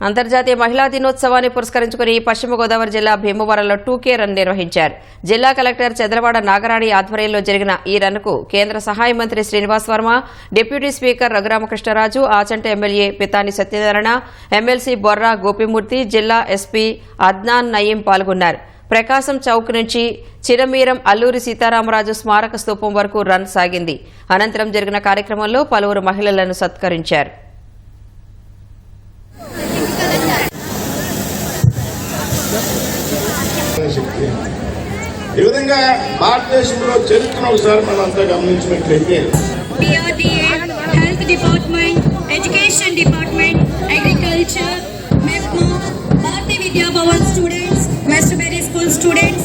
అంతర్జాతీయ మహిళా దినోత్సవాన్ని పురస్కరించుకుని పశ్చిమ గోదావరి జిల్లా భీమవరంలో టూకే రన్ నిర్వహించారు. జిల్లా కలెక్టర్ చంద్రవాడ నాగరాణి ఆధ్వర్యంలో జరిగిన ఈ రన్కు కేంద్ర సహాయ మంత్రి Srinivas Varma deputy speaker Raghuramakrishnaraju Achanta MLA Pithani Satyanarayana MLC Borra Gopimurthy జిల్లా ఎస్పీ అద్నాన్ నయీం పాల్గొన్నారు. ప్రకాశం చౌక్ నుంచి చిరమీరం అల్లూరి సీతారామరాజు స్మారక స్తూపం వరకు రన్ సాగింది. అనంతరం జరిగిన కార్యక్రమంలో పలువురు మహిళలను సత్కరించారు. శక్తి ఈ విధంగా భారతదేశంలో చరిత్రను ఒకసారి మనం అంతా గమనించినట్లయితే DRDA, Health Department, Education Department, Agriculture, MEPMO, Bharati Vidya Bhavan students, Westbury School students,